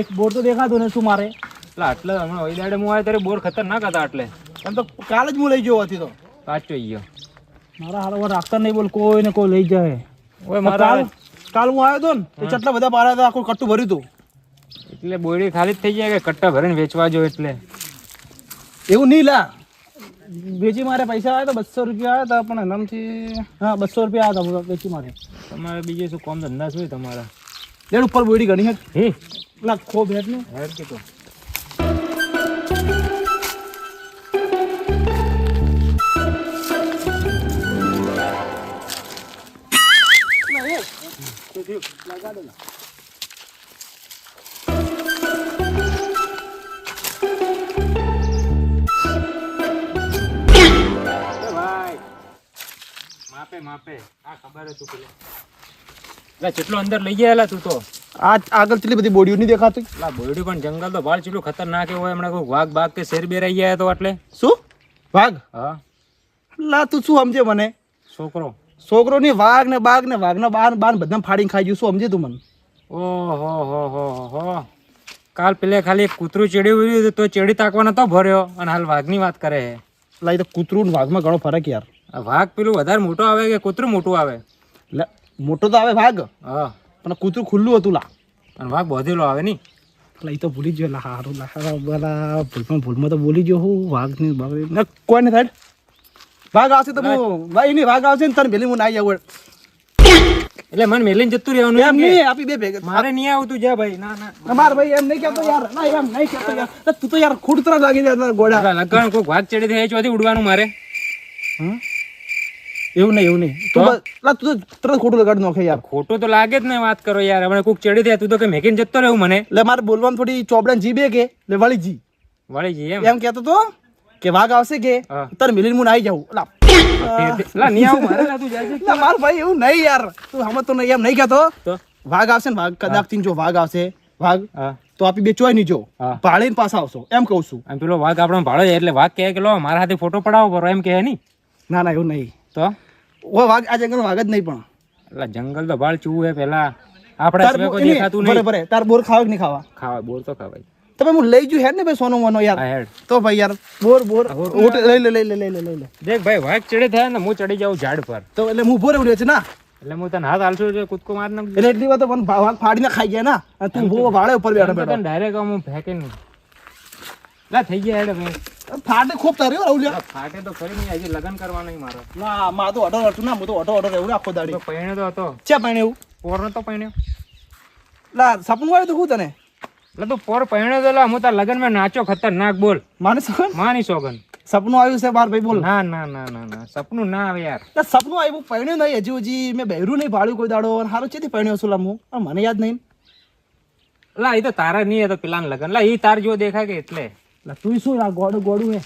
એક બોર તો દેખાતો ને શું મારે? એટલે આટલે હમણાં ઓઈ દાડે હું આવ્યો ત્યારે બોર ખતરનાક હતા આટલે. એમ તો કાલ જ હું લઈ ગયો હતી તો. સાચો ગયો. મારા હારો રાખતા નહીં બોલ કોઈ ને કોઈ લઈ જાય. ઓય મારા કાલ હું આવ્યો તો ને તો કેટલા બધા બારા હતા આખું કટ્ટું ભર્યું હતું. એટલે બોયડી ખાલી જ થઈ જાય કે કટ્ટા ભરીને વેચવા જો એટલે. એવું નહીં લા. વેચી મારે પૈસા આવ્યા હતા બસો રૂપિયા આવ્યા હતા પણ એનામથી હા બસો રૂપિયા આવ્યા હતા વેચી મારે. તમારે બીજે શું કોમ ધંધા શું તમારા? લેડ ઉપર બોડી ઘણી હે. હમ. પેલા ખો ભેટ ને. હેડ કે તો. ભાઈ. માપે માપે. આ ખબર હતું પેલા. એટલે જેટલો અંદર લઈ ગયા તું તો. આ આગળ કેટલી બધી બોડીઓ નહીં દેખાતી? લા બોડી પણ જંગલ તો ભાળ ચેટલું ખતરનાક હોય હમણાં કોઈ વાઘ બાઘ કે શેર બેર આવી ગયા તો એટલે શું? વાઘ? હા. લા તું શું સમજે મને? છોકરો. છોકરો ની વાઘ ને બાઘ ને વાઘના બાર બાર બધા ફાડીને ખાઈ ગયું. શું સમજે તું મને? ઓહો હો હો હો. કાલ પેલે ખાલી કૂતરું ચેડ્યું હતું તો ચેડી તાકવાનો તો ભર્યો અને હાલ વાઘની વાત કરે છે. લા તો કૂતરું ને વાઘમાં ઘણો ફરક યાર. વાઘ પેલું વધારે મોટો આવે કે કૂતરું મોટું આવે? મોટો તો આવે વાઘ હા. પણ કૂતરું ખુલ્લું હતું લા. પણ વાઘ બોધેલો આવે નહીં એટલે એ તો ભૂલી ગયો. લા હારું લા હારું ભૂલમાં ભૂલમાં તો બોલી ગયો હું. વાઘની કોઈ ને થાય? વાઘ આવશે તો હું ભાઈ નહીં વાઘ આવશે ને તને પેલી હું ના આવું એટલે મને મેલીને જતું રહેવાનું એમ નહીં આપી બે ભેગા. મારે નહીં આવતું જા ભાઈ ના ના. માર ભાઈ એમ નહીં કહેતો યાર. ના એમ નહીં કહેતો યાર. તું તો યાર ખોટ તરફ લાગી જાય ગોડા લગન કોઈ વાત ચડી થાય ચોથી ઉડવાનું મારે. હમ? એવું નહીં એવું નહીં. તું લા, તું તરત ખોટું લગાડી નાખે યાર. ખોટું તો લાગે જ ને વાત કરો યાર. હમણાં કોક ચડી થાય તું તો કે મેકીને જતો રહેવું મને. એટલે મારે બોલવાનું થોડી ચોપડા જીબે કે? એટલે વળી જી. વળી જી એમ? એમ કહેતો તો કે વાઘ આવશે કે? હા. મિલિન મુન આવી જાઉં. લા, લા નહીં આવું મારે લા તું જાય. લા, માર ભાઈ એવું નહીં યાર. તું હમત તો નહીં એમ નહીં કહેતો. તો? વાઘ આવશે ને વાઘ કદાચથી જો વાઘ આવશે. વાઘ તો આપી બે ચોય નહીં જો. હા. ભાળીને પાછા આવશો. એમ કહું છું. એમ પેલો વાઘ આપણો ભાડો એટલે વાઘ કહે કે લો મારા હાથે ફોટો પડાવો કરો એમ કહે નહીં. ના ના એવું નહીં. તો? ઓ વાઘ આ જંગલ વાઘ જ નહીં પણ. એટલે જંગલ તો ભાળ ચૂવું હે પેલા. આપડા સિવાય કોઈ દેખાતું નહીં. બરે તાર બોર ખાવા કે નહીં ખાવા? ખાવા બોર તો ખાવાય. તમે હું લઈ જુ હેડ ને ભાઈ સોનો મોનો યાર. તો ભાઈ યાર બોર બોર. ઓટ લઈ લે લઈ લે લઈ લે લઈ લે. દેખ ભાઈ વાઘ ચડે થાય ને હું ચડી જાઉં ઝાડ પર. તો એટલે હું ભોર ઉડ્યો છે ના? એટલે હું તને હાથ હાલશું એટલે કૂદકો માર નાખ એટલે એટલી વાત પણ વાઘ ફાડીને ખાઈ ગયા ના? તું ભો ભાડે ઉપર બેઠો બેઠો. ડાયરેક્ટ હું ફેંકીને લા થઈ ગયા હેડ ભાઈ. ફાટે ખૂબ તારી હો રાહુલ ફાટે તો ખરી નહીં આજે લગન કરવા નહીં મારો. ના માં તો ઓર્ડર હતું ના હું તો ઓર્ડર ઓર્ડર રહેવું આખો દાડી. તો પૈણ્યો તો હતો. છે પણ એવું? પોરનો તો પૈણ્યો લા સપનું આવ્યું તો હું તને? એટલે તું પોર પૈણ્યો તો લા હું તાર લગનમાં નાચો ખતરનાક બોલ. માને સોગન માની સોગન સપનું આવ્યું છે બાર ભાઈ બોલ. ના ના ના ના ના સપનું ના આવે યાર. લા, સપનું આવ્યું પહેણ્યું નહીં હજી હજી મેં બહેરું નહીં ભાડ્યું કોઈ દાડો. હારું ચેથી પૈણ્યો છું લા હું? મને યાદ નહીં. લા એ તો તારા નહીં એ તો પેલા લગન. લા એ તાર જો દેખાય કે એટલે. લા તું શું લા ગોડું ગોડું હે.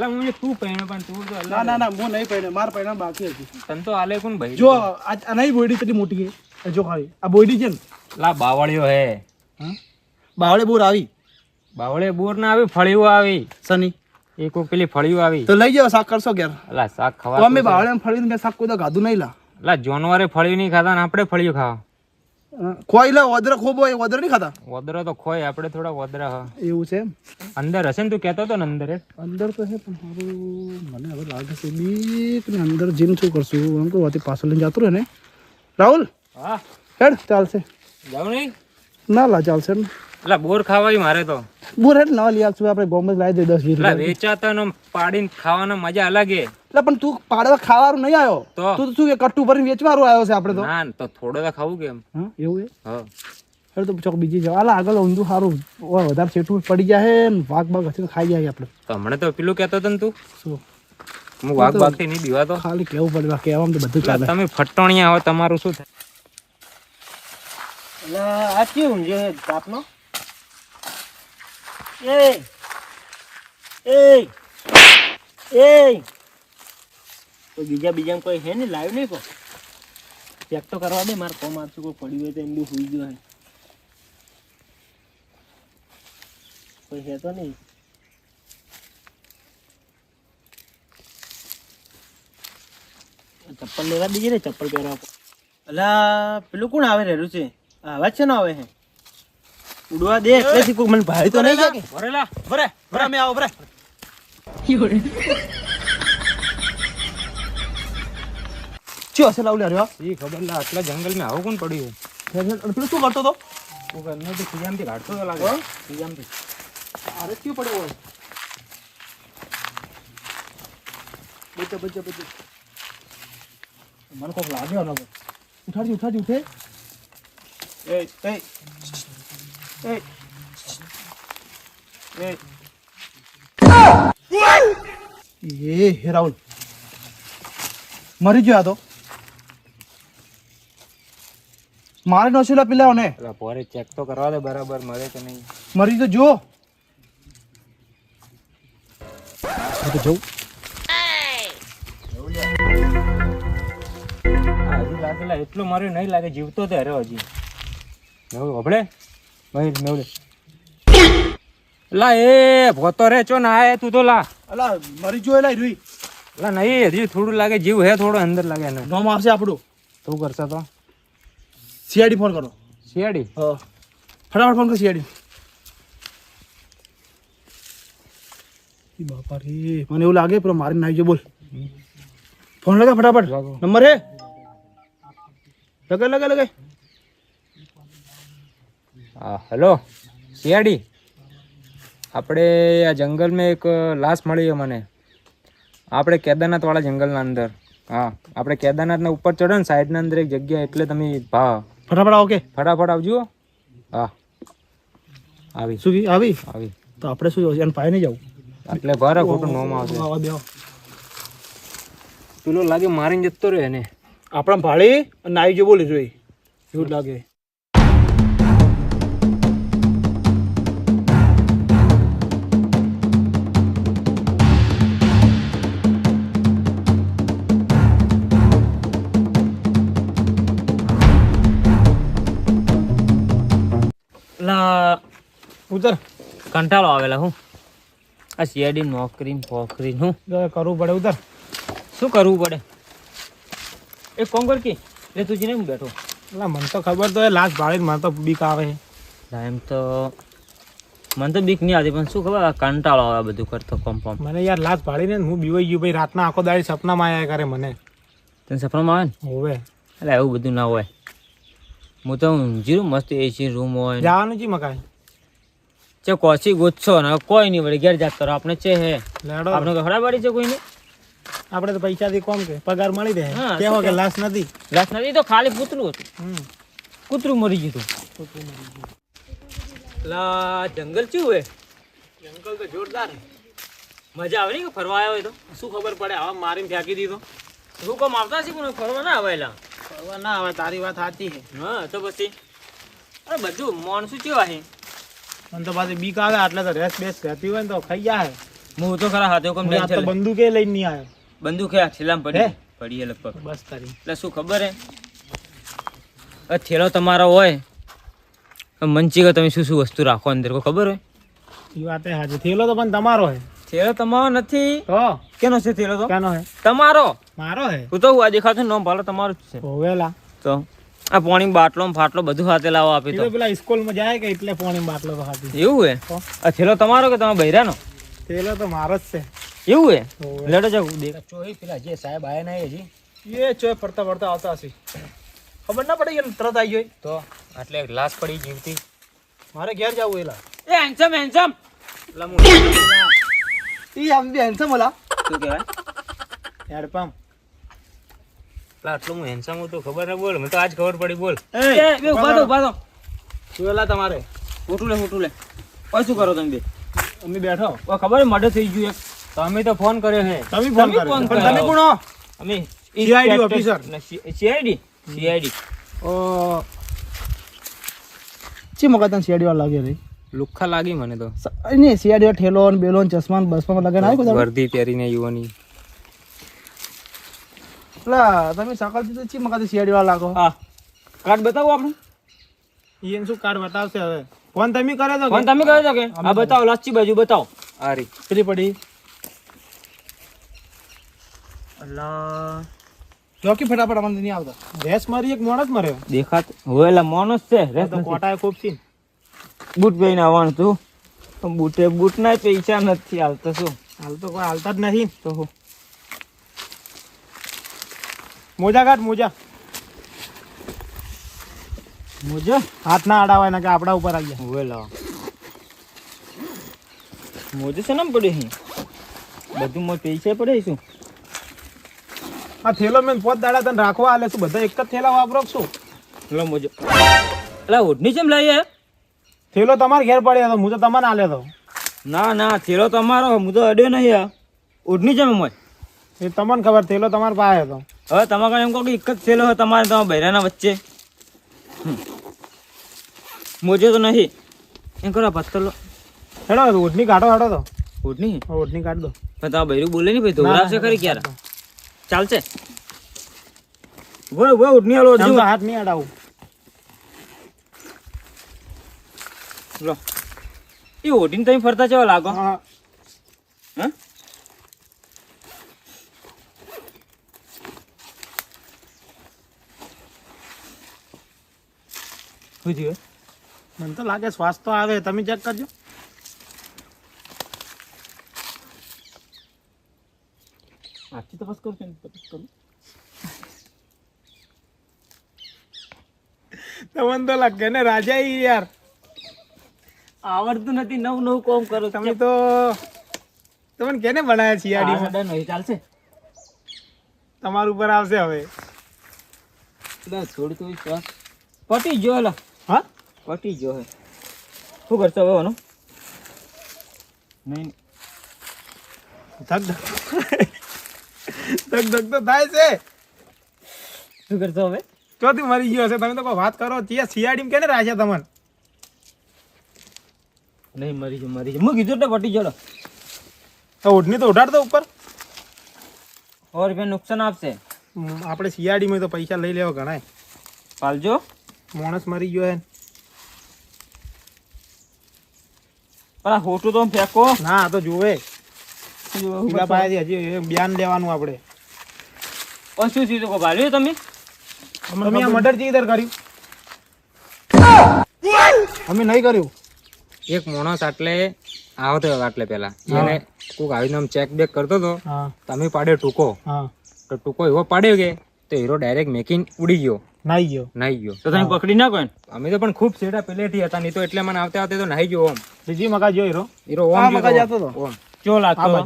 લા હું તું પહેણ્યો પણ તું તો ના ના ના હું નહીં પહેણ્યો માર પહેણા બાકી હતી તને તો આલે કોણ ભાઈ? જો આ આ નહીં બોયડી કેટલી મોટી છે? જો ખાલી. આ બોયડી છે ને? લા બાવળિયો હે. હા બાવળે બોર આવી. બાવળે બોર ના આવી ફળિયું આવી. સની એ કોઈ પેલી ફળિયું આવી. તો લઈ જાવ શાક કરશો ઘેર. લા શાક ખાવા અમે બાવળે ફળીને મેં શાક કોઈ તો ગાધું નહીં લા. લા જાનવરે ફળિયું નહીં ખાતા ને આપણે ફળિયું ખાવા. કોઈ લે ઓદરા ખૂબ હોય ઓદરા નહીં ખાતા? વદરા તો ખોય આપણે થોડા વદરા હા. એવું છે અંદર હશે ને તું કહેતો હતો ને અંદર એ? અંદર તો છે પણ મારું મને હવે લાગે છે બીક ને અંદર જીમ શું કરશું? એમ કહું હતી પાછળ લઈને જતું રહે ને. રાહુલ? હા. હેડ ચાલશે. જાઉં નહીં ના લા ચાલશે ને એટલે બોર ખાવાય મારે તો. બોર હેડ ના લઈ આવશું આપણે ગોમે લાવી દે દસ વીસ વેચાતા નો પાડીને ખાવાનો મજા અલગ હે. એટલે પણ તું પાડવા ખાવાનું નહીં આવ્યો તો? તું શું કે કટ્ટુ ભરીને વેચવાનું આવ્યો છે આપણે તો? ના તો થોડો તો ખાવું કેમ? હા એવું છે? હા. તો ચોક બીજી જવા આલા આગળ ઊંધું સારું વધારે છેટું પડી જાય હે વાઘ બાગ હશે ખાઈ જાય આપણે. તો હમણાં તો પેલું કહેતો હતો ને તું? શું? હું વાઘ બાગથી નહીં દીવાતો. ખાલી કેવું પડે કહેવામાં તો બધું ચાલે. તમે ફટણિયા હો તમારું શું થાય? આ કેવું છે બાપનો? એ એ એ તો બીજા બીજા કોઈ હે ને? લાવ્યું નહીં કો ચેક તો કરવા દે મારે કોમ આપશું કોઈ પડ્યું હોય તો એમ બી સુઈ ગયો કોઈ હે તો નહીં? ચપ્પલ લેવા દીજે ને ચપ્પલ પહેરવા અલા પેલું કોણ આવે રહેલું છે? અવાજ છે ને આવે હે? ઉડવા દે એટલેથી કોઈ મને ભાઈ તો નહીં કે ભરેલા ભરે ભરે અમે આવો બરે ચિયો હશે લાવલે રહ્યો? ઈ ખબર લા આટલા જંગલમાં આવું કોણ પડ્યું? પેલું શું કરતો તો? તું ઘરનો તો ખિયામથી કાઢતો તો લાગે. ખિયામથી અરે ક્યું પડ્યો હોય? બચે બચે બચે મને કોક લાગ્યો ને ઉઠાડજી ઉઠાડજી ઉઠે. એ એ એ. એ. એ હે રાહુલ. મરી ગયો આ તો. મારે પેલા ને પેલા પોરે ચેક તો કરવા દે બરાબર મરે કે નહીં? મરી તો જો તો જો હજી લાગેલા એટલો માર્યો નહીં લાગે જીવતો તે અરે હજી. હબળે ભાઈ નવડે લા એ ભોતો રે ચો ના આય તું તો લા. અલા મરી જો એલા રૂઈ. લા નહીં હજી થોડું લાગે જીવ હે થોડો અંદર લાગે એને. નો મારશે આપણું. તું કરશે તો? સીઆઈડી ફોન કરો. શિયાળી હા. ફટાફટ ફોન કરો સીઆઈડી બાપા રે મને એવું લાગે પેલો મારી આવી બોલ. ફોન લગા ફટાફટ. નંબર હે? લગા લગા લગા હા હેલો. શિયાળી આપણે આ જંગલમાં એક લાશ મળી છે મને. આપણે કેદારનાથવાળા જંગલના અંદર. હા આપણે કેદારનાથના ઉપર ચડો ને સાઈડના અંદર એક જગ્યા એટલે તમે ભા ફટાફટ આવો કે. ફટાફટ આવજો. હા. આવી. શું કી આવી? આવી. તો આપણે શું એને પાય નહીં જવું. એટલે ભારે ખોટું નોમ આવશે. આવા બેહો. પેલો લાગે મારીને જતો રહ્યો એને. આપણા ભાળી અને આવી જો બોલી જોઈ એવું લાગે. ઉતર. કંટાળો આવેલા હું. આ શિયાળી નોકરી ને ફોકરી હું. કરવું પડે ઉતર. શું કરવું પડે? એક કોમ કર કે લે તું જઈને હું બેઠો. એટલે મને તો ખબર તો લાસ્ટ ભાળી મને તો બીક આવે એમ તો મને તો બીક નહીં આવતી પણ શું ખબર કંટાળો આવે બધું કરતો કોમ કોમ. મને યાર લાસ્ટ ભાડીને હું બીવાઈ ગયું ભાઈ રાતના આખો દાડી સપનામાં આવ્યા કરે મને. તને સપનામાં આવે ને? હોવે. એટલે એવું બધું ના હોય. હું તો જીરું મસ્ત એસી રૂમ હોય જવાનું છે મકાઈ? ચે કોચી ગુચ્છો ને કોઈ નહીં વળી ઘેર જાત કરો. આપણે છે હે. લેડો. આપણે કઈ ખરાબાડી છે કોઈને? આપણે તો પૈસાથી કોમ કે પગાર મળી રહે કેવો કે? લાશ નથી. લાશ નથી તો ખાલી કૂતરું હતું. હમ. કૂતરું મરી ગયું હતું. લા જંગલ ચેવું હે જંગલ તો જોરદાર મજા આવે ને ફરવા આવ્યો હોય તો? શું ખબર પડે? હવે મારીને ફેંકી દીધો. શું કામ આવતા છે પણ ફરવા ના આવેલા ફરવા ના હવે તારી વાત સાચી છે. હા તો પછી? અરે બધું માણસું કેવા છે મને તો પાછી બીક આવે એટલે તો રેસ બેસ રહેતી હોય ને તો ખાઈ જાય હું. તો ખરા હાથે કોમ હું આજ તો એ લઈને નહીં આવ્યો. બંદૂક હે થેલામાં પડી પડી લગભગ. બસ તારી. એટલે શું ખબર હે? આ થેલો તમારો હોય મંચી તમે શું શું વસ્તુ રાખો અંદર? કોઈ ખબર હોય? એ વાત એ હાજી થેલો તો પણ તમારો હે. થેલો તમારો નથી? તો? કેનો છે થેલો તો? કેનો હે? તમારો? મારો હે? હું તો હું આ દેખાતું નોમ ભાલો તમારો જ છે. હોવેલા તો? આ પાણી બાટલો ફાટલો બધું હાથે લાવો આપી તો. પેલા સ્કૂલમાં જાય કે એટલે પોણી બાટલો તો હાથી. એવું હે? આ થેલો તમારો કે તમે બૈરાનો? થેલો તો મારો જ છે. એવું હે. લેડો જાવ દેખ ચોઈ પેલા જે સાહેબ આયા ના હજી? એ ચોય ફરતા ફરતા આવતા હશે. ખબર ના પડી કે તરત આવી જાય. તો આટલે લાશ પડી જીવતી. મારે ઘેર જવું એલા. એ હેન્સમ હેન્સમ ઈ આમ બી હેન્સમ ઓલા. શું કહેવાય? હેડપંપ. આટલું હું હેન્સમ હું તો ખબર ના બોલ મને તો આજ ખબર પડી બોલ. એ ઊભા તો ઊભા તો સુવેલા તમારે? ફોટું લે ફોટું લે. ઓય શું કરો તમે બે? અમે બેઠો. ઓ ખબર મર્ડર થઈ ગયું એક. તમે તો ફોન કર્યો હે. તમે ફોન કર્યો. પણ તમે કોણ અમે સીઆઈડી ઓફિસર સીઆઈડી સીઆઈડી ઓ. ચી મગા તને સીઆઈડી વાળા લાગે રે? લુખા લાગી મને તો. નહીં સીઆઈડી ઠેલો ને બેલો ને ચશ્મા ને બસમાં લગાને આવી વર્ધી પહેરીને યુવાની. પેલા તમે સકલથી ચી મગા સીઆઈડી વાળા લાગો? હા. કાર્ડ બતાવો આપણે. એને શું કાર્ડ બતાવશે હવે? ફોન તમે કરે તો ફોન તમે કરે છો કે? આ બતાવો લાસ્ટી બાજુ બતાવો. અરે કેટલી પડી. અલ્લા. ચોકી ફટાફટ અમને નહીં આવતા. રેસ મારી એક મોણસ મરે. દેખાત. હોયલા મોણસ છે આ તો કોટાએ ખૂબ છે. બૂટ પહેરીને આવવાનું તું. બૂટે બૂટ ના પૈસા નથી હાલતો શું? હાલ તો કોઈ હાલતા જ નહીં. તો હું મોજા કાઢ મોજા. મોજા? હાથ ના અડાવાય ને કે આપડા ઉપર આવી ગયા હોયેલા મોજે છે ને પડે હી? બધું મોજ પૈસા પડે શું? આ થેલો મેં પોત દાડા તને રાખવા આલે શું બધા એક જ થેલા વાપરો છું લો મોજો. એટલે ઓઢની ચેમ લઈએ થેલો તમારે ઘેર પડ્યો હતો હું તો તમને આલે તો ના ના થેલો તમારો હું તો અડ્યો નહીં આ ઓઢની ચેમ મોય એ તમને ખબર થેલો તમારે પાસે હતો. હવે તમારે એમ કહો કે એક જ થેલો હોય તમારે તમારા બૈરાના વચ્ચે. મોજો તો નહીં. એમ કરો પત્તર લો હેડો ઓઢની કાઢો હેડો તો. ઓઢની ઓઢની કાઢ દો. પણ તમારા બૈરું બોલે નહીં ભાઈ ધોરાશે ખરી ક્યારે? ચાલશે. બોલો બોલો ઓઢની હાલો આમ હાથ નહીં અડાવું. લો. એ ઓઢીને તમે ફરતા ચેવા લાગો? હા. હા? શું થયું? મને તો લાગે શ્વાસ તો આવે તમે ચેક કરજો. આખી તપાસ કરું છું તપાસ કરું? તમને તો લાગે ને રાજા યાર. આવડતું નથી નવું નવું કોમ કરો તમે તો તમને કેને બનાયા છે આડા નહીં ચાલશે. તમારું ઉપર આવશે હવે. બસ થોડી થોડી શ્વાસ. પટી જો લા હા? પટી ગયો હે. શું કરશો હવે આનું નહીં. ધક ધક. ધક તો થાય છે. શું કરશો હવે? ચોથી મરી ગયો હશે તમે તો કોઈ વાત કરો ત્યાં શિયાળીમાં કેને રાખ્યા તમને? નહીં મરી જાય મરી જાય હું કીધું એટલે પટી જો તો ઓઢની તો ઉઠાડ દો ઉપર. સો રૂપિયા નુકસાન આપશે. આપણે શિયાળીમાં તો પૈસા લઈ લેવા ઘણાય પાલજો. માણસ મરી ગયો હે. પણ આ હોટું તો ફેંકો. ના આ તો જોવે પેલા પાસેથી હજી એ બ્યાન લેવાનું આપણે. પણ શું થયું ભાલ્યું તમે? તમે આ મર્ડર ચીધર કર્યું. અમે નહીં કર્યું. એક માણસ આટલે આવતો આટલે પેલા એને કોક આવીને ચેક બેક કરતો હતો. તમે પાડ્યો ટૂંકો. તો ટૂંકો એવો પાડ્યો કે તો હીરો ડાયરેક્ટ મેકિંગ ઉડી ગયો. નાઈ ગયો. નાઈ ગયો. તો તમે પકડી ના કોઈ અમે તો પણ ખૂબ છેડા પહેલેથી હતા નહીં તો એટલે મને આવતા આવતા તો નાહી ગયો ઓમ. બીજી મગા જો હીરો હીરો ઓમ મગા જતો હતો. ઓમ. ચો લાગતો.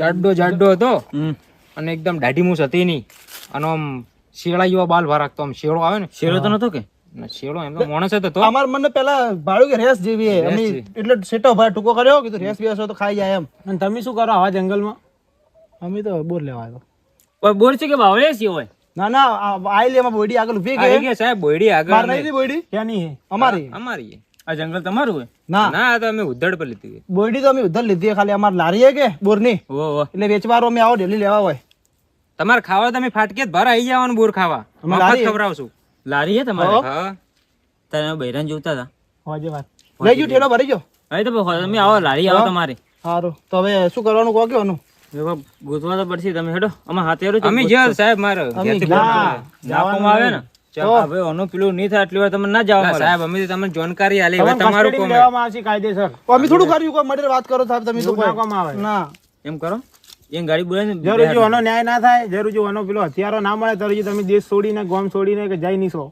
જાડો જાડો હતો. અને એકદમ દાઢી મૂસ હતી નહીં. અને આમ શેળા જેવા બાલ ભા રાખતો. આમ શેળો આવે ને? શેળો તો નતો કે? શેળો એમ તો માણસ હતો. તો અમાર મને પેલા ભાડું કે રેસ જેવી હે. અમે એટલે સેટો ભાઈ ટૂંકો કર્યો કીધું રેસ બેસ તો ખાઈ જાય એમ. અને તમે શું કરો આવા જંગલમાં? અમે તો બોર લેવા આવ્યો. બોર છે કે બાવળે છે હોય? ના ના આ આઈ લે એમાં બોડી આગળ ઊભી ગઈ કે? સાહેબ બોડી આગળ માર નહીં. બોડી ક્યાં નહીં હે? અમારી. અમારી આ જંગલ તમારું હે? ના. ના આ તો અમે ઉધડ પર લીધી બોડી તો અમે ઉધડ લીધી ખાલી અમાર લારી હે કે બોરની? ઓ ઓ એટલે વેચવારો અમે આવો ડેલી લેવા હોય. તમારે ખાવા તમે ફાટકે ભર આવી જવાનું બોર ખાવા. અમે લારી- ખવડાવશું. લારી હે તમારે? હો. તને બૈરાન જોતા હતા. હોજે વાત. લઈ જો ઠેલો ભરી જો હવે તો તમે આવો લારી આવો તમારે. સારું તો હવે શું કરવાનું કહો કેવાનું ગોતવા તો પડશે તમે હેડો. અમે હાથે અમે જ્યાં સાહેબ મારે. નાખવામાં આવે ને? હવે આનું પેલું નહીં થાય આટલી વાર તમને ના જવા સાહેબ અમે તમને જાણકારી આલી હવે તમારું કોમ લેવામાં આવશે કાયદેસર. અમે થોડું કર્યું કોઈ મર્ડર વાત કરો સાહેબ તમે તો એવું ના કોઈ. કામ આવે. ના. એમ કરો. એમ ગાડી બોલાવીને જરૂર જો ન્યાય ના થાય જરૂર જો આનો પેલો હથિયારો ના મળે તો તમે દેશ છોડીને ગોમ છોડીને કે જઈ નહીં છો.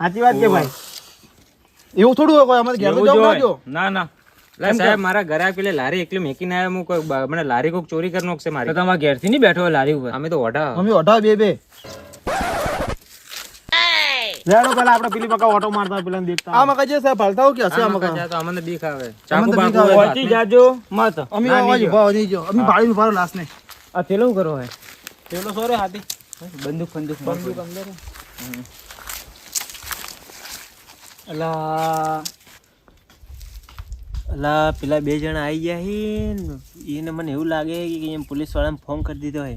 સાચી વાત કે ભાઈ? એવું થોડું હોય કોઈ અમારે ઘેર તો જવું ના ના. સાહેબ મારા ઘરે પેલે લારી એકલી મેકીને આવ્યા હું કોઈ મને લારી કોક ચોરી કરી નાખશે મારી. તમારા ઘેરથી નહીં બેઠો લારી ઉપર? અમે તો ઓઢા. અમે ઓઢા બે બે. લેડો પેલા આપણે પેલી પકા ઓટો મારતા પેલા દેખતા આ મકા જે સાહેબ હાલતા કે હશે આ મકા? તો અમને બીક આવે ચાકુ બાકુ આવે. જાજો. મત. અમે ના, અવાજ નહીં જો અમે ભાડી ઊભા લાશ ને આ પેલું કરો હે પેલો સોરે હાથી? બંદૂક બંદૂક બંદૂક. અંદર અલા. અલા પેલા બે જણા આવી ગયા હી એને મને એવું લાગે કે એમ પોલીસ વાળાને ફોન કરી દીધો હે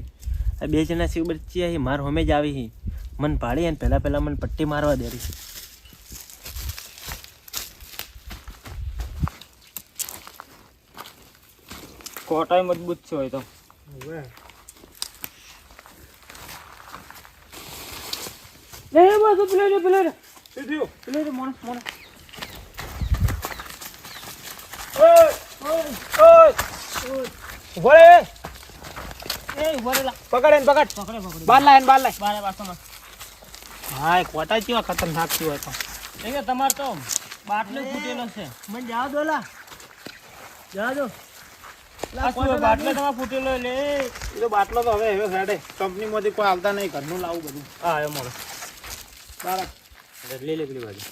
આ બે જણા સિવ બચી હી માર હોમે જ આવી હી મન પાડી અને પહેલાં પહેલાં મને પટ્ટી મારવા દે રહી કોટાઈ મજબૂત છે હોય તો પેલો રે પેલો થયું પેલો રે મોણસ મોણસ ઊભો રે એ ઊભો રે. પકડ એને પકડ. પકડે પકડે. બાર લાય એને બાર લાય. બારે પાછોમાં હા કોટા કેવા ખતરનાક થયો હતો. એ કે તમાર તો બાટલો ફૂટેલો છે. મને જવા દો લા. દો. બાટલો તમારે ફૂટેલો લે એ તો બાટલો તો હવે હવે સાડે. કંપનીમાંથી કોઈ આવતા નહીં ઘરનું લાવું બધું. હા એ મોડો બરાબર લઈ લે પેલી બાજુ.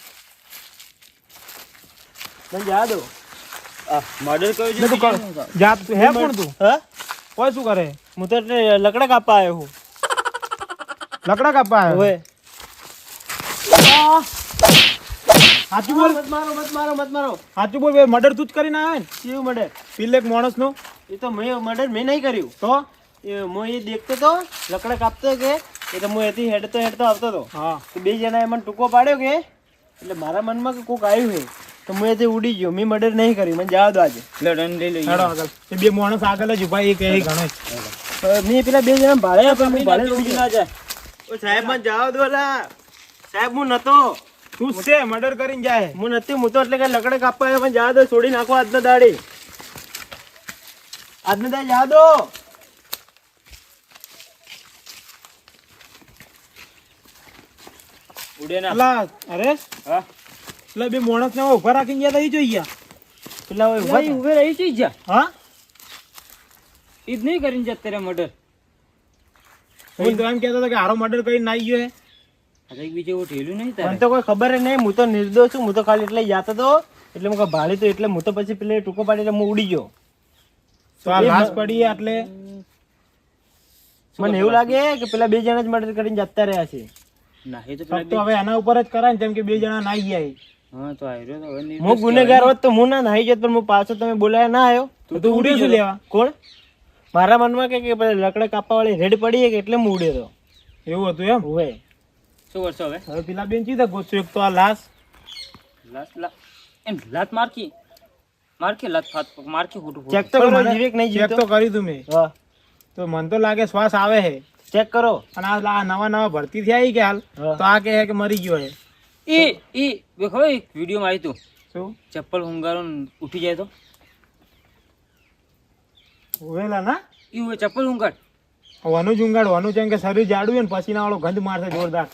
મને જવા દો. મર્ડર કર્યો છે તું કર જા તું હે કોણ તું? હે? કોઈ શું કરે? હું તો લકડા કાપવા આવ્યો હું લકડા કાપવા આવ્યો ઓએ સાચું બોલ. મત મારો મત મારો મત મારો. સાચું બોલ બે મર્ડર તું જ કરીને આવે ને? કેવું મર્ડર? પેલે એક માણસનું એ તો મેં મર્ડર મેં નહીં કર્યું. તો? એ હું એ દેખતો તો લકડા કાપતો કે એટલે હું એથી હેડતો હેડતો આવતો હતો હા. તો બે જણાએ મને ટૂંકો પાડ્યો કે એટલે મારા મનમાં કે કોક આવ્યું છે તો મેં એથી ઉડી ગયો. મેં મર્ડર નહીં કર્યું મને જવા દો આજે. હેડો આગળ. એ બે માણસ આગળ જ ઊભા એ કહે ગણે મેં પેલા બે જણા ભાડે આપ્યા હું ભાડે ઉડી ના જાય. ઓ સાહેબ મને જવા દો લા. સાહેબ હું નતો. તું છે મર્ડર કરીને જાય. હું નથી હું તો એટલે કે લકડે કાપવા આવ્યો પણ જવા દો છોડી નાખો આજનો દાડી. આજનો દાડી જવા દો. ઉડે ના. અરે? હા. એટલે બે માણસ ને ઊભા રાખીને ગયા તા જોઈ ગયા. પેલા ઊભા ઉભે રહી છે જા હા? ઈ નહીં કરીને જતા રે મર્ડર. હું તો એમ કહેતો હતો કે હારો મર્ડર કરીને નાઈ ગયો હે. એક બીજે એવું ઠેલું નહીં મને તો કોઈ ખબર નહીં હું તો નિર્દોષ છું હું તો ખાલી એટલે જાતો હતો. એટલે હું ભાડી તો એટલે હું તો પછી પેલે ટૂંકો પાડી એટલે હું ઉડી ગયો. તો આ લાશ પડી એટલે મને એવું લાગે કે પેલા બે જણા જ મર્ડર કરીને જતા રહ્યા છે. ના એ તો તો હવે એના ઉપર જ કરાય ને કેમ કે બે જણા નાઈ ગયા. હા તો આયરો તો હું ગુનેગાર હોત તો હું ના નાહી જત પણ હું પાછો તમે બોલાયા ના આવ્યો. તો તું ઉડ્યો શું લેવા? કોણ? મારા મનમાં કે કે લકડા કાપવા વાળી રેડ પડી કે એટલે હું ઉડ્યો એવું હતું એમ? હોય શું કરશો હવે? હવે પેલા બેન ચીધા ગોતશો એક તો આ લાશ. લાશ લા એમ લાત મારકી મારકી લાત ફાત મારકી હુટ. ચેક તો કરો જીવેક જીવે કે નહીં ચેક તો કરી તું મેં. હા. તો મને તો લાગે શ્વાસ આવે હે. ચેક કરો. અને આ નવા નવા ભરતી થયા કે હાલ. તો આ કહે કે મરી ગયો છે એ એ ખબર એક વિડીયોમાં આવ્યું તું? શું? ચપ્પલ હુંગારો ઉઠી જાય તો? ઉવેલા ના? ઈ હોય ચપ્પલ હુંગાડ વાનું જ વાનું જેમ કે શરીર જાડું ને પસીના વાળો ગંધ મારશે જોરદાર.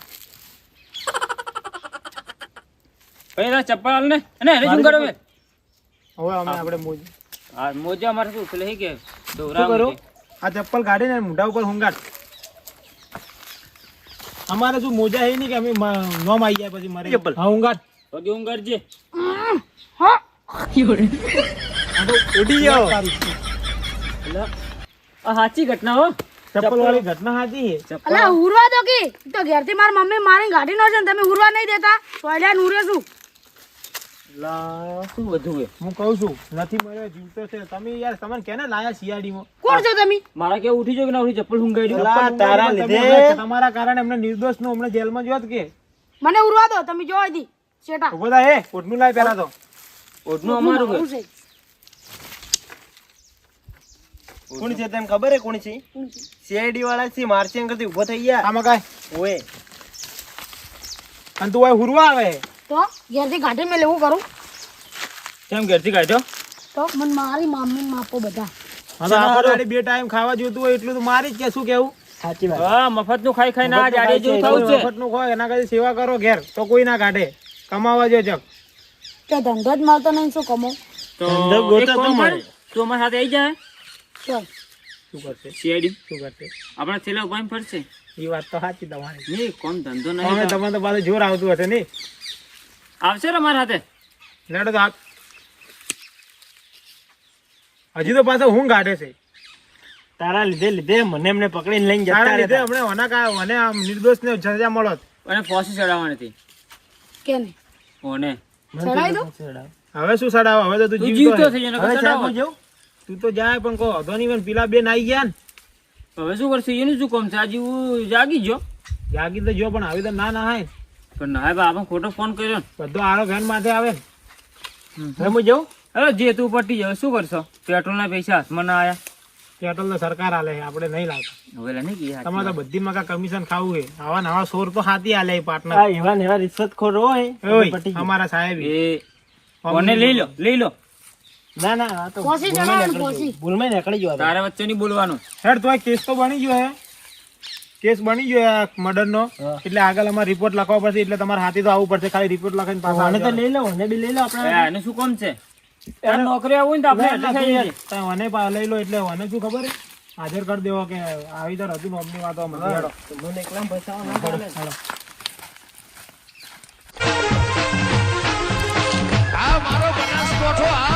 પહેલા ચપ્પલ હાલ ને. અને એને હુંગાડો બે હવે. અમે આપણે મોજ હા મોજા મારે શું પેલે હે કે દોરા આ ચપ્પલ કાઢીને મોઢા ઉપર ઊંઘાડ અમારે શું મોજા હે નહીં કે અમે નોમ આવી જાય પછી મારે. હા ઊંઘાટ પગે હુંગાડજે આ ઉડી ગયો. એટલે આ સાચી ઘટના હો. ચપ્પલ વાળી ઘટના સાચી અલા ઉરવા દો કે. તો ઘેરથી મારી મમ્મી મારી ગાડી નો છે ને તમે ઉરવા નહીં દેતા. તો અલ્યા ઉરે શું? શું બધું હે હું કહું છું નથી મળ્યો જીવતો છે. તમે યાર તમને કેને લાયા શિયાળીમાં? કોણ છો તમે? મારા કે ઉઠી જો કે ના ઉઠી? ચપ્પલ હુંગાડ્યું પેલા તારા લીધે. તમારા કારણે એમને નિર્દોષનું હમણાં જેલમાં જોત કે. મને ઉરવા દો તમે જોવા દી. શેટા ઊભો થા એ કોટનું લાય પેલા તો. ઓઢનું અમારું છે. કોણ છે તેમ ખબર હે કોણ છે? સીઆઈડી વાળા છે માર્ચિંગ કરતી ઊભો થઈ ગયા આમાં કાય ઓએ અને તું હુરવા આવે? તો ઘેરથી ગાડી મેં લેવું કરું. કેમ ઘેરથી કાઢ્યો તો મને મારી મમ્મી માપો બધા. બે ટાઈમ ખાવા જોતું હોય એટલું તો મારી જ કે શું કેવું? સાચી વાત. હા મફતનું ખાઈ ખાઈ ના જાડે જેવું થવું છે. મફતનું ખોય એના કરતા સેવા કરો ઘેર તો કોઈ ના કાઢે. કમાવા જો ચક તો ધંધો જ મળતો નહીં શું કમો? તો ધંધો ગોતો તો મળે. તું અમારી સાથે આવી જાય ચાલ. શું કરશે? સીઆઈડી શું કરશે? આપણા છેલ્લા ઉપાય ફરશે. એ વાત તો સાચી તમારી. નહીં કોણ ધંધો નહીં તો- તમારે તો પાછું જોર આવતું હશે નહીં. આવશે ને મારા હાથે? લેડો તો હજી તો પાછો હું કાઢે છે. તારા લીધે લીધે મને એમને પકડીને લઈને જતા તારા લીધે રહેતા. ઓના કા વને આમ નિર્દોષ ને સજા મળત. અને ફોસી ચડાવવાની હતી. કેને? ઓને ચડાવી દો. હવે શું ચડાવ હવે તો તું જીવતો થઈ જને ચડાવો. તું તો જાય પણ કહો અધોની બેન પણ પેલા બેન આવી ગયા ને. હવે શું કરશે? એનું શું કામ છે? આજે હું જાગી જો જાગી તો જો પણ આવી તો ના ના હાય પણ ના બા ખોટો ફોન કર્યો બધો આરો ઘેર માથે આવે. હું જાઉં? હવે જે તું પટી જાય શું કરશો? પેટ્રોલ ના પૈસા હાથમાં ના આવ્યા? પેટ્રોલ તો સરકાર આલે આપણે નહીં લાવતા. હવે નહીં કીધા તમારે તો બધી મકા કમિશન ખાવું હે આવા નવા સોર તો હાથી આલે પાર્ટનર એવા ને એવા રિશ્વતખોર હોય અમારા સાહેબ કોને લઈ લો? લઈ લો. ના ના આ તો પોસી જણાવવાનું પોસી. ભૂલમાં નીકળી ગયો તારા વચ્ચે નહીં બોલવાનું. હેડ તો આ કેસ તો બની ગયો હે. કેસ બની ગયો મર્ડર નો એટલે આગળ અમારે રિપોર્ટ લખવા પડશે એટલે તમારે હાથી તો આવવું પડશે ખાલી રિપોર્ટ લખાઈને પાછા આને તો લઈ લો અને બી લઈ લો આપણે. શું કામ છે? નોકરી આવું ને આપણે તને લઈ લો એટલે મને શું ખબર? હાજર કરી દેવો કે આવી તો હતું નોમની વાતો મને એકલા પૈસા મારો બનાસકોઠો આ